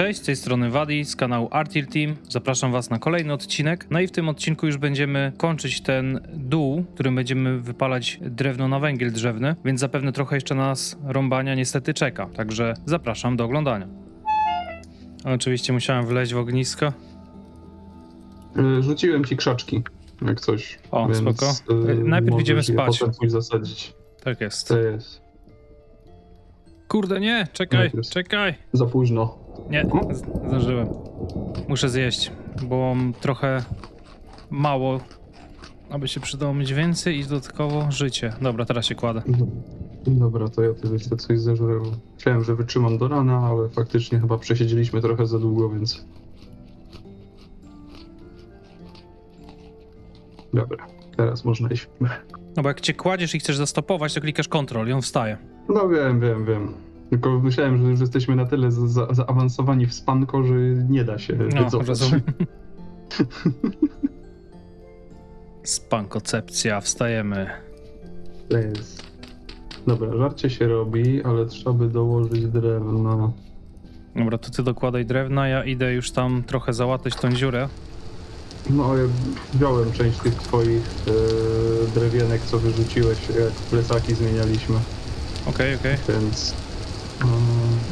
Cześć, z tej strony Wadi z kanału Artil Team. Zapraszam Was na kolejny odcinek. No i w tym odcinku już będziemy kończyć ten dół, którym będziemy wypalać drewno na węgiel drzewny, więc zapewne trochę jeszcze nas rąbania niestety czeka. Także zapraszam do oglądania. Oczywiście musiałem wleźć w ognisko. Y, Rzuciłem ci krzaczki, jak coś. O, więc, spoko. y, Najpierw możesz idziemy je spać. Potem pójść zasadzić. Tak jest. To jest. Kurde, nie, czekaj, Najpierw. czekaj. Za późno. Nie, z- zdążyłem. Muszę zjeść, bo mam trochę mało, aby się przydało mieć więcej i dodatkowo życie. Dobra, teraz się kładę. Dobra, to ja tu jeszcze coś zeżrę. Myślałem, że wytrzymam do rana, ale faktycznie chyba przesiedzieliśmy trochę za długo, więc... Dobra, teraz można iść. No bo jak cię kładziesz i chcesz zastopować, to klikasz Ctrl i on wstaje. No wiem, wiem, wiem. Tylko myślałem, że już jesteśmy na tyle za, za, zaawansowani w spanko, że nie da się No, wycofać. Spankocepcja, wstajemy. To jest. Dobra, żarcie się robi, ale trzeba by dołożyć drewno. Dobra, to ty dokładaj drewna, ja idę już tam trochę załatać tą dziurę. No, ja wziąłem część tych twoich e, drewienek, co wyrzuciłeś, jak plecaki zmienialiśmy, Okej, okej. więc...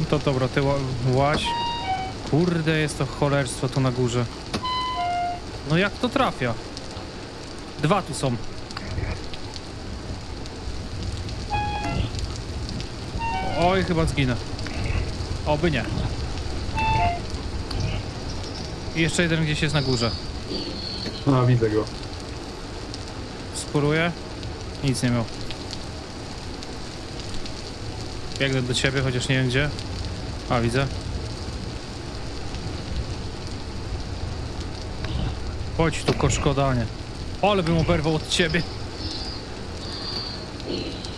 To dobra, ty ła- łaź. Kurde, jest to cholerstwo tu na górze. No jak to trafia? Dwa tu są. Oj, chyba zginę. Oby nie. I jeszcze jeden gdzieś jest na górze. A, widzę go. Spóruję. Nic nie miał. Biegnę do ciebie, chociaż nie wiem gdzie. A, widzę. Chodź tu, koczkodanie. Ale bym oberwał od ciebie.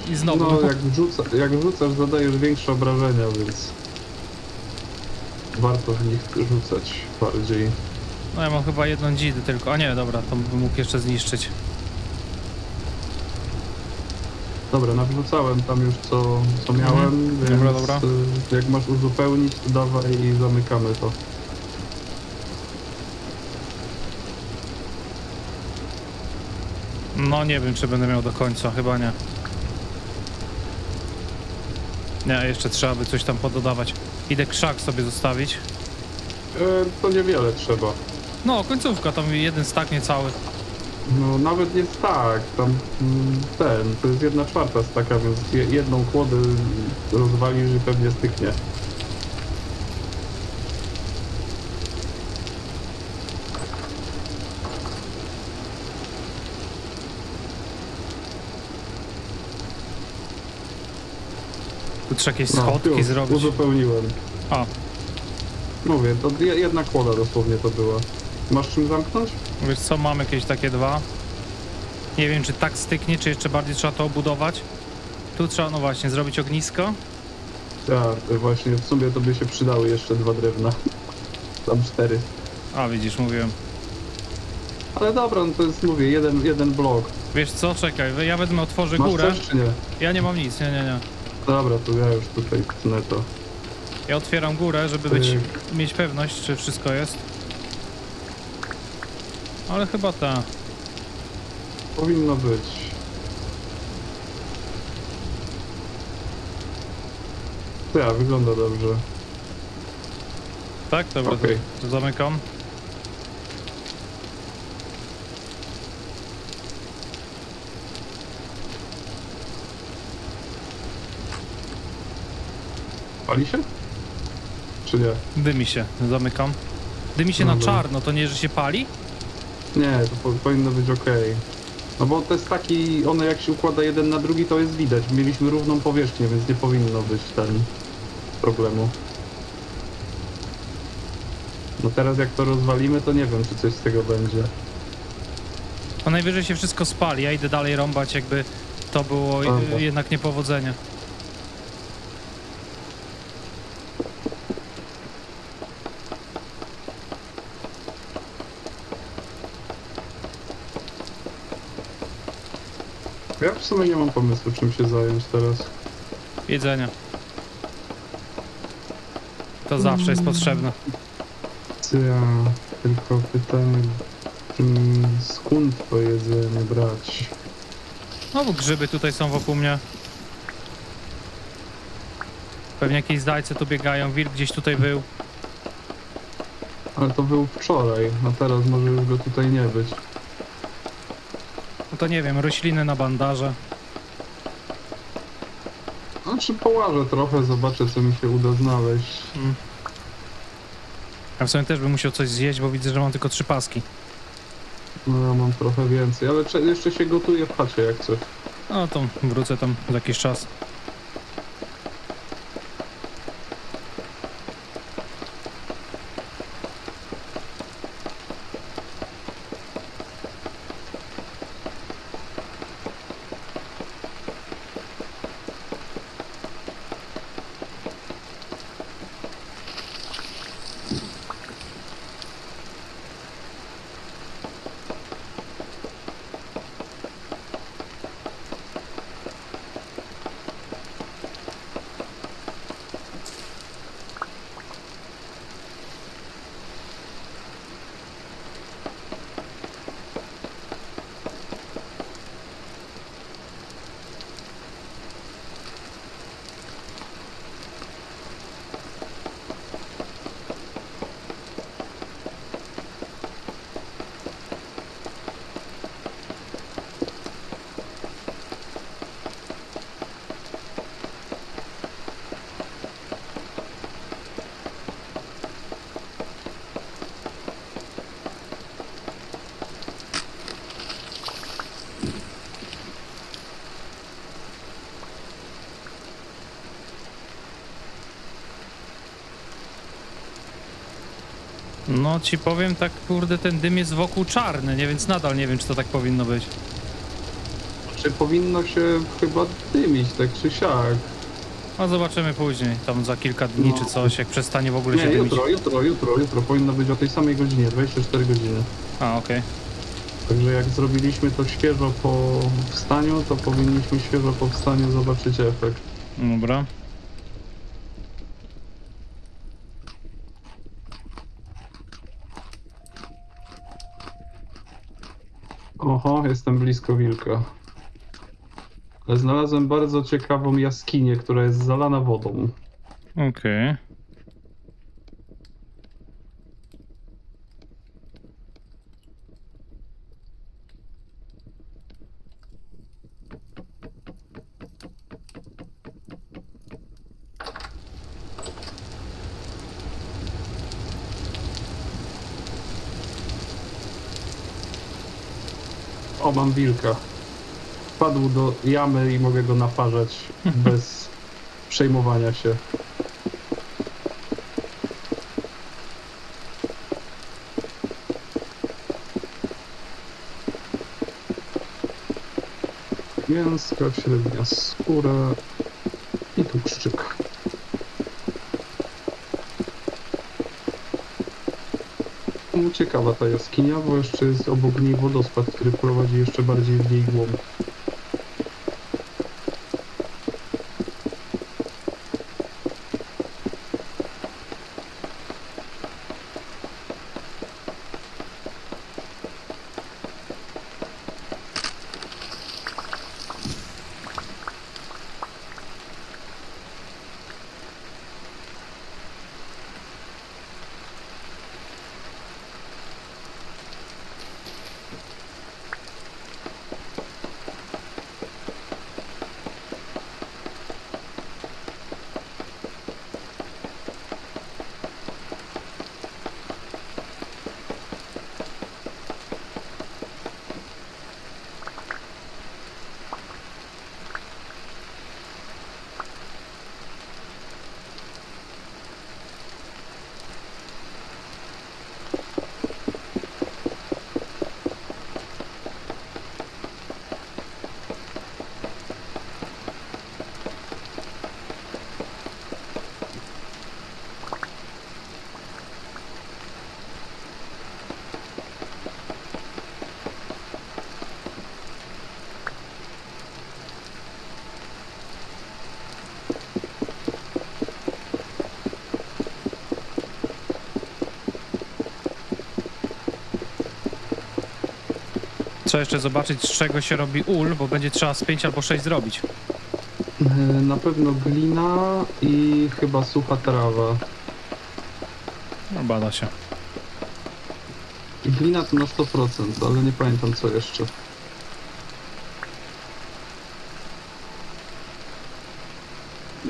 I znowu. No, jak, wrzuca, jak wrzucasz, zadajesz większe obrażenia, więc... Warto w nich rzucać bardziej. No ja mam chyba jedną dzidę tylko. A nie, dobra, to bym mógł jeszcze zniszczyć. Dobra, nawrzucałem tam już co, co miałem, Mhm. więc Dobra, dobra. y, jak masz uzupełnić, to dawaj i zamykamy to. No nie wiem, czy będę miał do końca, chyba nie. Nie, jeszcze trzeba by coś tam pododawać. Idę krzak sobie zostawić. E, to niewiele trzeba. No, końcówka, tam jeden stak niecały. No nawet nie tak, tam mm, ten, to jest jedna czwarta staka, więc je- jedną kłodę rozwalisz i pewnie styknie. Tu trzeba jakieś No, schodki już, zrobić. Uzupełniłem. A, Mówię, to je- jedna kłoda dosłownie to była. Masz czym zamknąć? Wiesz co, mam jakieś takie dwa. Nie wiem, czy tak styknie, czy jeszcze bardziej trzeba to obudować. Tu trzeba, no właśnie, zrobić ognisko. Tak, właśnie w sumie to by się przydały jeszcze dwa drewna. Tam cztery. A, widzisz, mówiłem. Ale dobra, no to jest, mówię, jeden, jeden blok. Wiesz co, czekaj, ja wezmę, otworzę Masz górę. też czy nie? Ja nie mam nic, nie, nie, nie. Dobra, to ja już tutaj tnę to. Ja otwieram górę, żeby być, mieć pewność, czy wszystko jest. Ale chyba ta. Powinno być. Tak, wygląda dobrze. Tak? Dobra, Okej. to, to zamykam. Pali się? Czy nie? Dymi się, zamykam. Dymi się na Dobra. czarno, to nie, że się pali? Nie, to po, powinno być ok. No bo to jest taki, one jak się układa jeden na drugi, to jest widać. Mieliśmy równą powierzchnię, więc nie powinno być ten problemu. No teraz jak to rozwalimy, to nie wiem, czy coś z tego będzie. A najwyżej się wszystko spali, ja idę dalej rąbać, jakby to było Dobra. jednak niepowodzenie. W sumie nie mam pomysłu, czym się zająć teraz. Jedzenia. to zawsze jest potrzebne. Ja, tylko pytanie, mm, skąd to jedzenie brać? No bo grzyby tutaj są wokół mnie. Pewnie jakieś zdajce tu biegają, wilk gdzieś tutaj był. Ale to był wczoraj, a teraz może już go tutaj nie być. No to nie wiem, rośliny na bandaże. Znaczy połażę trochę, zobaczę co mi się uda znaleźć. Mm. Ja w sumie też bym musiał coś zjeść, bo widzę, że mam tylko trzy paski. No ja mam trochę więcej, ale cze- jeszcze się gotuje w chacie jak coś. No to wrócę tam za jakiś czas. No ci powiem tak, kurde, ten dym jest wokół czarny, nie? Więc nadal nie wiem, czy to tak powinno być. Czy powinno się chyba dymić tak czy siak? No zobaczymy później, tam za kilka dni No. czy coś, jak przestanie w ogóle Nie, się dymić. jutro, jutro, jutro, jutro powinno być o tej samej godzinie, 24 godziny. A, okej. Także jak zrobiliśmy to świeżo po wstaniu, to powinniśmy świeżo po wstaniu zobaczyć efekt. Dobra. Oho, jestem blisko wilka. Ale znalazłem bardzo ciekawą jaskinię, która jest zalana wodą. Okej. O, mam wilka. Wpadł do jamy i mogę go naparzać bez przejmowania się. Mięska, średnia skóra i tłuszczyk. No, Ciekawa ta jaskinia, bo jeszcze jest obok niej wodospad, który prowadzi jeszcze bardziej w jej głąb. Trzeba jeszcze zobaczyć, z czego się robi ul, bo będzie trzeba z 5 albo 6 zrobić. E, Na pewno glina i chyba sucha trawa. No, bada się. Glina to na 100%, ale nie pamiętam co jeszcze.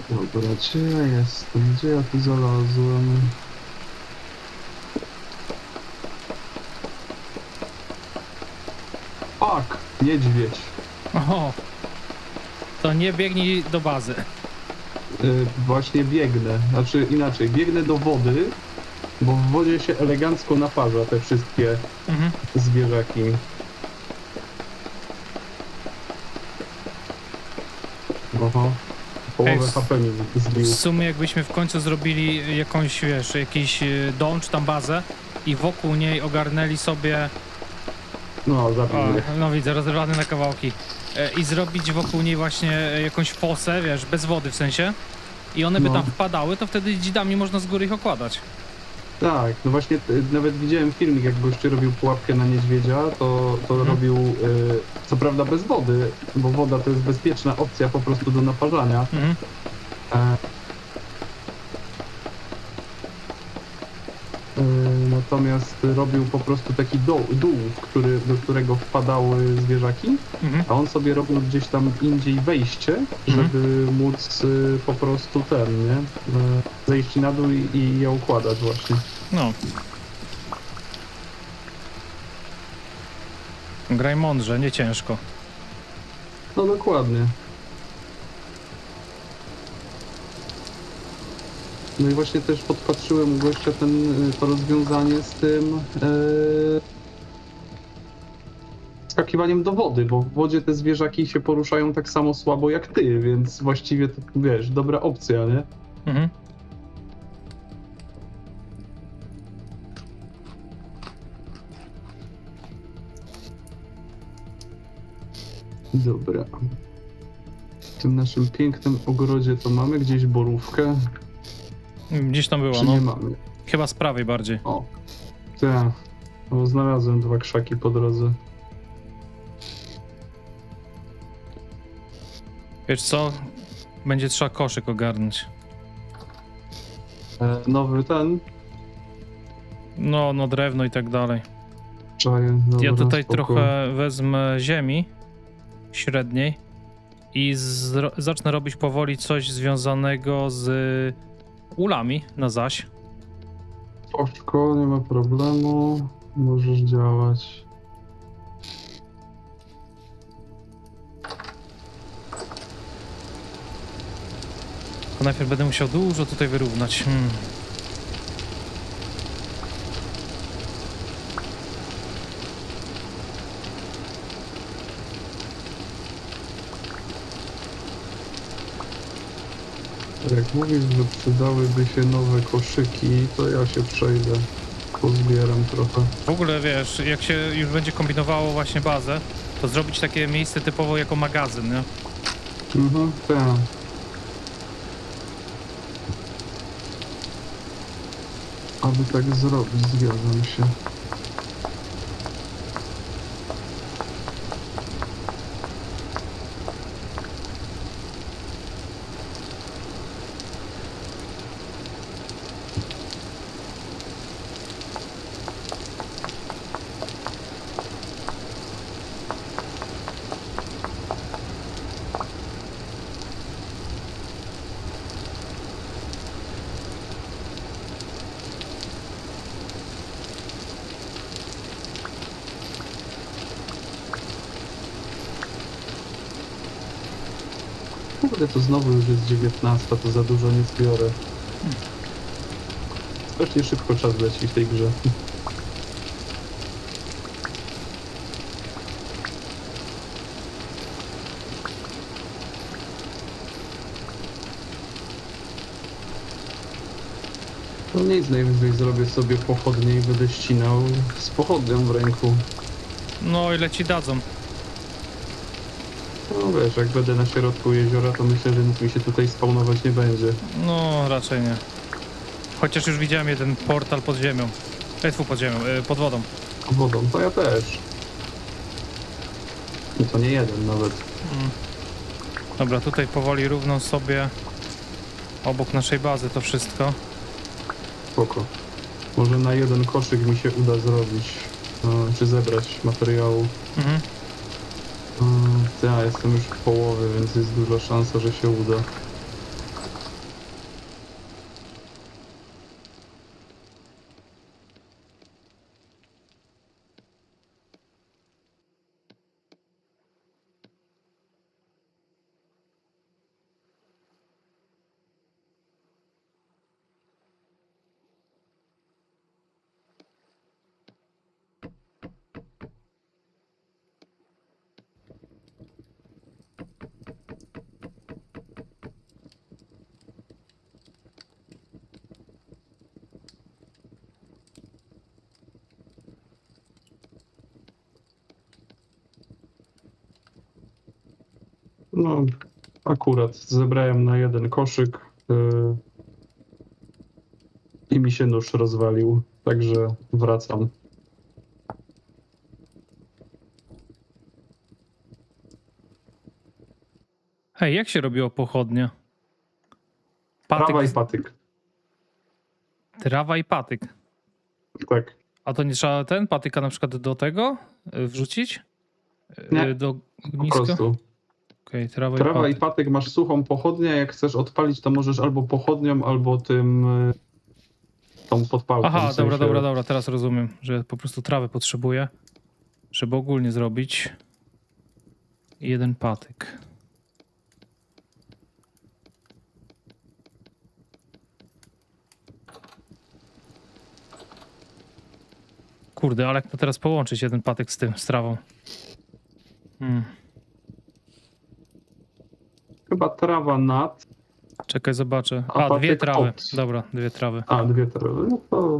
Dobra, gdzie ja jestem? Gdzie ja tu znalazłem? Niedźwiedź. Oho. To nie biegnij do bazy. Y, właśnie biegnę. Znaczy inaczej, biegnę do wody, bo w wodzie się elegancko naparza te wszystkie Mhm. zwierzaki. Oho. Połowę Ej, w- HP mi zbił. W sumie jakbyśmy w końcu zrobili jakąś, wiesz, jakiś y, dom czy tam bazę i wokół niej ogarnęli sobie, No, zabił o, mnie. no widzę, rozerwany na kawałki, e, i zrobić wokół niej właśnie e, jakąś fosę, wiesz, bez wody w sensie, i one by No. tam wpadały, to wtedy dzidami można z góry ich okładać. Tak, no właśnie y, nawet widziałem filmik, jak goście robił pułapkę na niedźwiedzia, to, to Mhm. robił, y, co prawda bez wody, bo woda to jest bezpieczna opcja po prostu do naparzania. Mhm. E, e, Natomiast robił po prostu taki dół, dół który, do którego wpadały zwierzaki, Mhm. a on sobie robił gdzieś tam indziej wejście, Mhm. żeby móc y, po prostu ten, nie? E, Zejść na dół i, i je układać właśnie. No. Graj mądrze, nie ciężko. No dokładnie. No i właśnie też podpatrzyłem u gościa ten, y, to rozwiązanie z tym yy, skakiwaniem do wody, bo w wodzie te zwierzaki się poruszają tak samo słabo jak ty, więc właściwie to wiesz, dobra opcja, nie? Mhm. Dobra. W tym naszym pięknym ogrodzie to mamy gdzieś borówkę, Gdzieś tam czy nie no. mamy? Chyba z prawej bardziej. O, tak. No, znalazłem dwa krzaki po drodze. Wiesz co? Będzie trzeba koszyk ogarnąć. E, nowy ten, No, no drewno i tak dalej. czaję, dobra, ja tutaj spoko. trochę wezmę ziemi średniej i zro- zacznę robić powoli coś związanego z ulami na zaś. Oczko, nie ma problemu. Możesz działać. Tylko najpierw będę musiał dużo tutaj wyrównać. Hmm. Jak mówisz, że przydałyby się nowe koszyki, to ja się przejdę. Pozbieram trochę. W ogóle wiesz, jak się już będzie kombinowało właśnie bazę, to zrobić takie miejsce typowo jako magazyn, nie? Mhm, tak. Aby tak zrobić, zgadzam się. Kurde, to znowu już jest 19, to za dużo nie zbiorę. Strasznie szybko czas leci w tej grze. No nic, najwyżej zrobię sobie pochodnie i będę ścinał z pochodnią w ręku. No ile ci dadzą? No wiesz, jak będę na środku jeziora, to myślę, że nic mi się tutaj spawnować nie będzie. No raczej nie. Chociaż już widziałem jeden portal pod ziemią. E, fu, pod ziemią, e, pod wodą. Wodą, to ja też. I to nie jeden nawet. Mm. Dobra, tutaj powoli równo sobie obok naszej bazy to wszystko. Spoko. Może na jeden koszyk mi się uda zrobić, e, czy zebrać materiału. Mhm. E, Ja jestem już w połowie, więc jest duża szansa, że się uda. No, akurat zebrałem na jeden koszyk yy, i mi się nóż rozwalił, także wracam. Hej, jak się robiło pochodnie? Prawa i Patyk, patyk. trawa i patyk. Tak. A to nie trzeba ten patyka na przykład do tego y, wrzucić? Y, Nie, Do Po ogniska? Okej, trawa, Trawa i i patyk. patyk masz suchą pochodnię, jak chcesz odpalić, to możesz albo pochodnią, albo tym yy, tą podpałką. Aha, w sensie- dobra, dobra, dobra, teraz rozumiem, że po prostu trawy potrzebuję, żeby ogólnie zrobić. I jeden patyk. Kurde, ale jak to teraz połączyć jeden patyk z tym, z trawą? Hmm. Chyba trawa nad, Czekaj, zobaczę. A A, dwie trawy. od. Dobra, dwie trawy. a dwie trawy, no to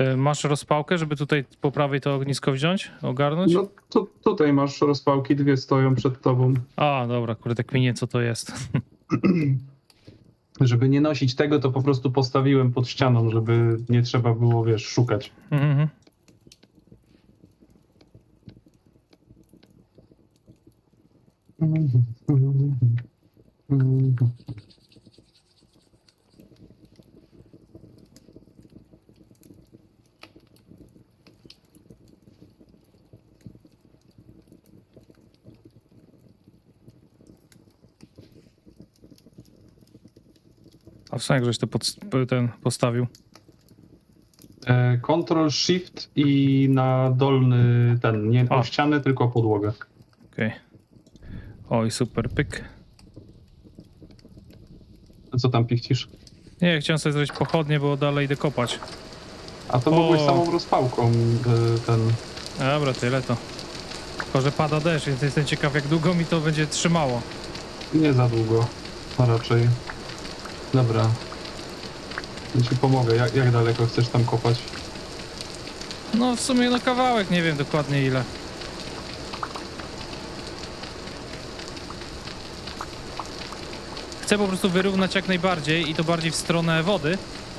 Y, Masz rozpałkę, żeby tutaj po prawej to ognisko wziąć, ogarnąć? No to tutaj masz rozpałki, dwie stoją przed tobą. A, dobra, kurde, kminie, co to jest. Żeby nie nosić tego, to po prostu postawiłem pod ścianą, żeby nie trzeba było, wiesz, szukać. Mhm. A w sumie jak żeś to pod, ten postawił? E, Ctrl Shift i na dolny ten, nie O. ścianę, tylko podłogę. Okej. Oj, super, pyk. Co tam pichcisz? Nie, chciałem sobie zrobić pochodnie, bo dalej idę kopać. A to mogłeś O. samą rozpałką e, ten. Dobra, tyle to. Tylko, że pada deszcz, więc jestem ciekaw, jak długo mi to będzie trzymało. Nie za długo, raczej. Dobra. Ja ci pomogę. Jak, jak daleko chcesz tam kopać? No, w sumie no kawałek, nie wiem dokładnie ile. Chcę po prostu wyrównać jak najbardziej i to bardziej w stronę wody,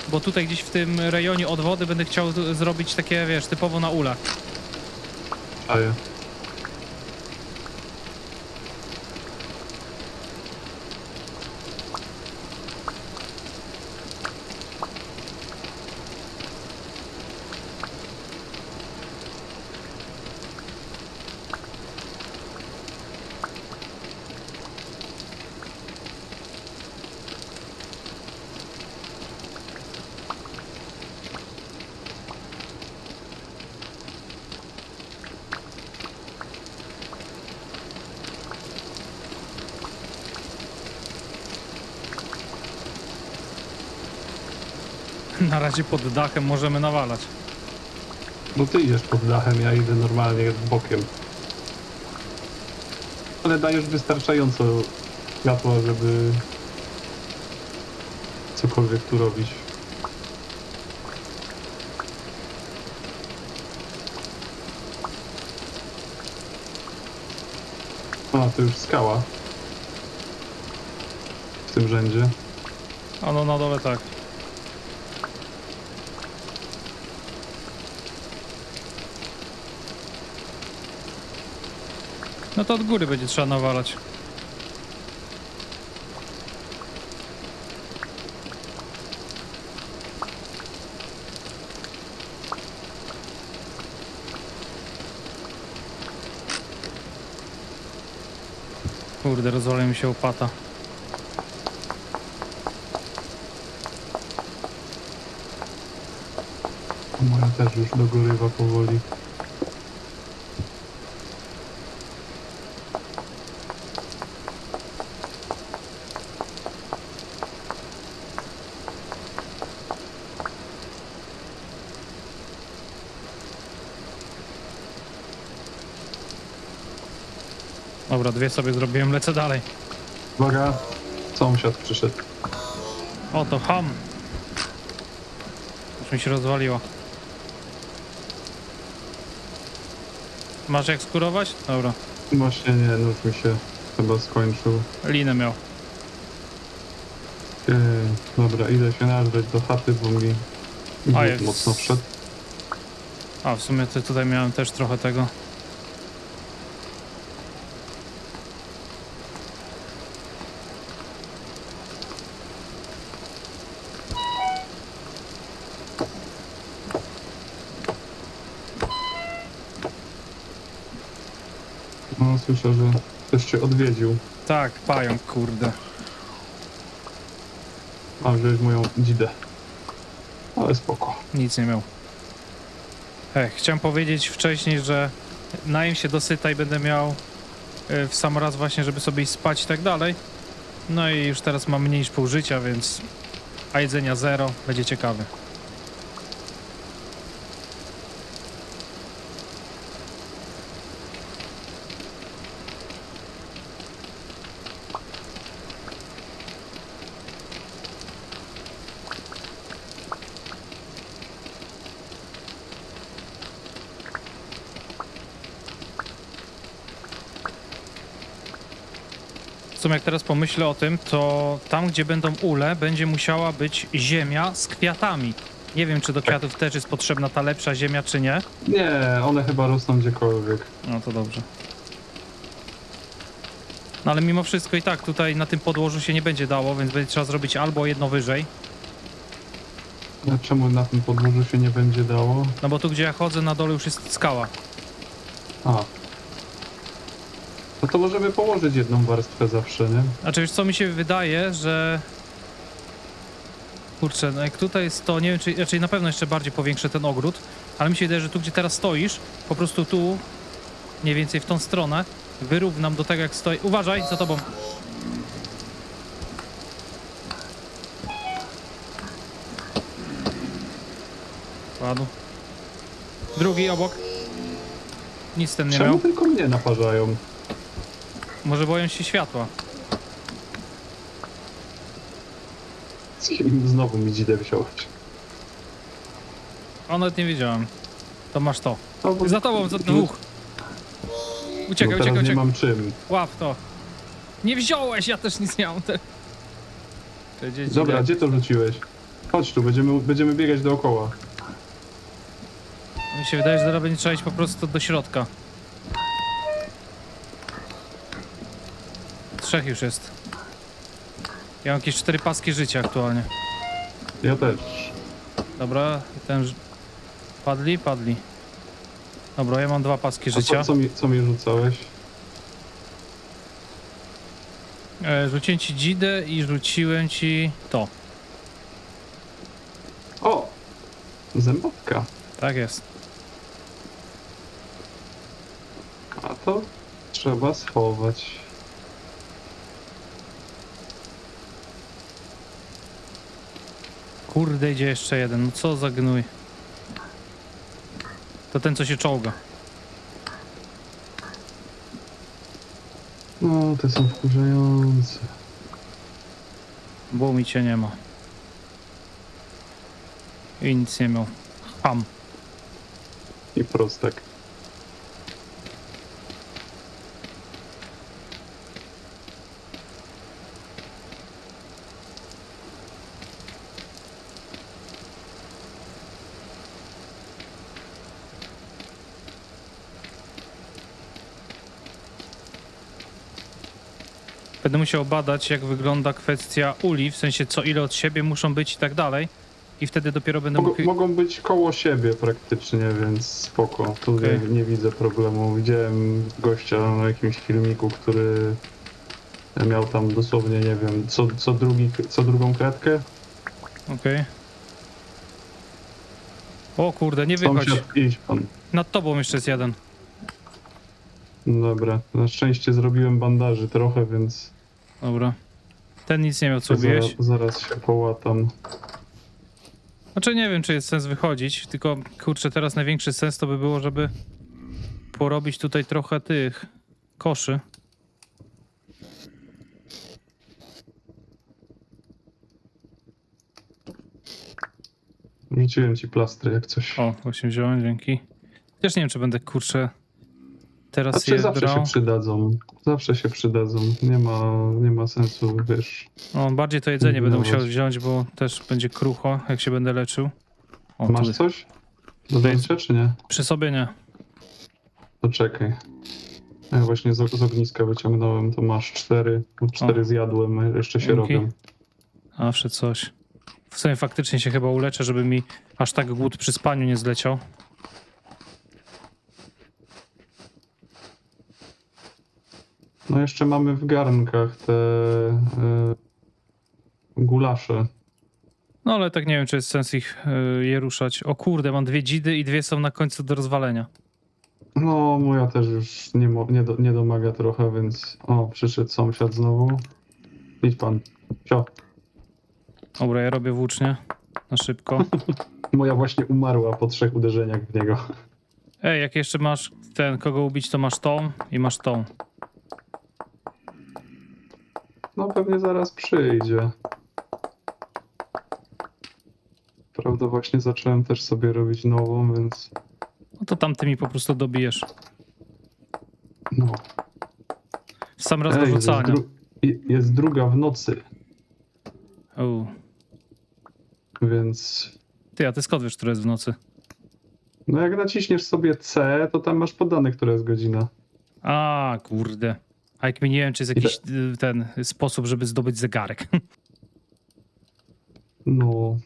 bo tutaj gdzieś w tym rejonie od wody będę chciał z- zrobić takie, wiesz, typowo na ule. Czaję. Na razie pod dachem możemy nawalać. No ty idziesz pod dachem, ja idę normalnie bokiem. Ale dajesz wystarczająco światła, żeby cokolwiek tu robić. A, to już skała. W tym rzędzie. A no na dole tak. No to od góry będzie trzeba nawalać. Kurde, rozwalił mi się opata. Moja też już dogorywa powoli. Dobra, dwie sobie zrobiłem, lecę dalej. Uwaga, sąsiad przyszedł. O, to ham. Już mi się rozwaliło. Masz jak skurować? Dobra. Właśnie nie, nóż mi się chyba skończył. Linę miał. Yy, dobra, idę się nażreć do chaty, bo mi A, jest- mocno wszedł. A, w sumie to tutaj miałem też trochę tego. Słyszę, że ktoś cię odwiedził. Tak, pająk, kurde. A, wziąłeś moją dzidę. Ale spoko. Nic nie miał. Ech, chciałem powiedzieć wcześniej, że najem się dosyta i będę miał e, w sam raz właśnie, żeby sobie iść spać i tak dalej. No i już teraz mam mniej niż pół życia, więc... A jedzenia zero, będzie ciekawy. Jak teraz pomyślę o tym, to tam, gdzie będą ule, będzie musiała być ziemia z kwiatami. Nie wiem, czy do kwiatów też jest potrzebna ta lepsza ziemia, czy nie. Nie, one chyba rosną gdziekolwiek. No to dobrze. No ale mimo wszystko i tak tutaj na tym podłożu się nie będzie dało, więc będzie trzeba zrobić albo jedno wyżej. A czemu na tym podwórzu się nie będzie dało? No bo tu, gdzie ja chodzę, na dole już jest skała. A. No to możemy położyć jedną warstwę zawsze, nie? Znaczy, wiesz co, mi się wydaje, że... Kurczę, no jak tutaj jest to, nie wiem, czy raczej na pewno jeszcze bardziej powiększę ten ogród, ale mi się wydaje, że tu, gdzie teraz stoisz, po prostu tu, mniej więcej w tą stronę, wyrównam do tego, jak stoi... Uważaj, za tobą. Padł. Drugi obok. Nic ten nie Czemu miał. tylko mnie naparzają? Może boją się światła. Znowu mi dzidę wziąłeś. O, nawet nie wiedziałem. To masz to. No, bo- Za tobą, za dwóch. Bo Uciekaj, teraz uciekaj, nie uciekaj. mam czym. Łap to. Nie wziąłeś, ja też nic nie mam. Te... Te dzieci Dobra, gdzie to rzuciłeś? Chodź tu, będziemy, będziemy biegać dookoła. Mi się wydaje, że zaraz będzie trzeba iść po prostu do środka. Trzech już jest. Ja mam jakieś cztery paski życia aktualnie. Ja też. Dobra, ten... Padli? Padli. Dobra, ja mam dwa paski A życia. co, co, mi, co mi rzucałeś? E, rzuciłem ci dzidę i rzuciłem ci to. O! Zębatka. Tak jest. A to trzeba schować. Kurde, idzie jeszcze jeden. No co za gnój. To ten, co się czołga. No, te są wkurzające. Bo mi cię nie ma. I nic nie miał. Ham. I prostek. Będę musiał badać, jak wygląda kwestia uli, w sensie co ile od siebie muszą być i tak dalej. I wtedy dopiero będę mógł... mogą być koło siebie praktycznie, więc spoko. Tu Okej. nie, nie widzę problemu. Widziałem gościa na jakimś filmiku, który miał tam dosłownie, nie wiem, co, co, drugi, co drugą kratkę. Okej. O kurde, nie wychodź. Sąsiad, idź pan. Nad tobą jeszcze jest jeden. Dobra, na szczęście zrobiłem bandaży trochę, więc Dobra. Ten nic nie miał co zaraz, ubijeść. zaraz się połatam. Znaczy nie wiem, czy jest sens wychodzić, tylko kurczę, teraz największy sens to by było, żeby porobić tutaj trochę tych koszy. Rzuciłem ci plastry jak coś. O, właśnie wziąłem, dzięki. Też nie wiem, czy będę kurczę teraz Znaczy zawsze się przydadzą. Zawsze się przydadzą. Nie ma, nie ma sensu, wiesz. O, bardziej to jedzenie będę musiał Kombinować. wziąć, bo też będzie krucho, jak się będę leczył. O, Masz coś? Do wzięcia czy nie? Przy sobie nie. To czekaj. Ja właśnie z, z ogniska wyciągnąłem, to masz cztery. bo Cztery O. zjadłem, jeszcze się Dzięki. robią. Zawsze coś. W sumie faktycznie się chyba uleczę, żeby mi aż tak głód przy spaniu nie zleciał. No jeszcze mamy w garnkach te e, gulasze. No ale tak nie wiem, czy jest sens ich y, je ruszać. O kurde, mam dwie dzidy i dwie są na końcu do rozwalenia. No, moja też już nie, mo- nie, do, nie domaga trochę, więc... O, przyszedł sąsiad znowu. Idź pan. Cio. Dobra, ja robię włócznie. Na szybko. Moja właśnie umarła po trzech uderzeniach w niego. Ej, jak jeszcze masz ten, kogo ubić, to masz tą i masz tą. No pewnie zaraz przyjdzie. Prawda, właśnie zacząłem też sobie robić nową, więc No to tamtymi po prostu dobijesz. no. W sam raz do jest, rzucania. dru- i- jest druga w nocy, U. więc Ty, a ty skąd wiesz, która jest w nocy? no jak naciśniesz sobie C, to tam masz podane, która jest godzina. A, kurde. A jak mi nie wiem, czy jest jakiś y, ten sposób, żeby zdobyć zegarek. No,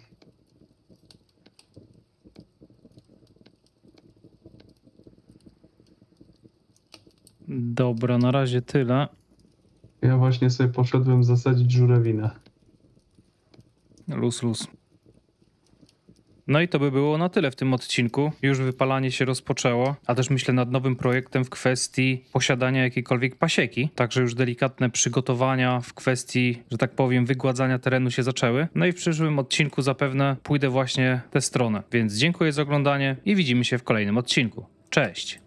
Dobra, na razie tyle. ja właśnie sobie poszedłem zasadzić żurawinę. Luz, luz. No i to by było na tyle w tym odcinku. Już wypalanie się rozpoczęło, a też myślę nad nowym projektem w kwestii posiadania jakiejkolwiek pasieki. Także już delikatne przygotowania w kwestii, że tak powiem, wygładzania terenu się zaczęły. No i w przyszłym odcinku zapewne pójdę właśnie tę stronę. Więc dziękuję za oglądanie i widzimy się w kolejnym odcinku. Cześć!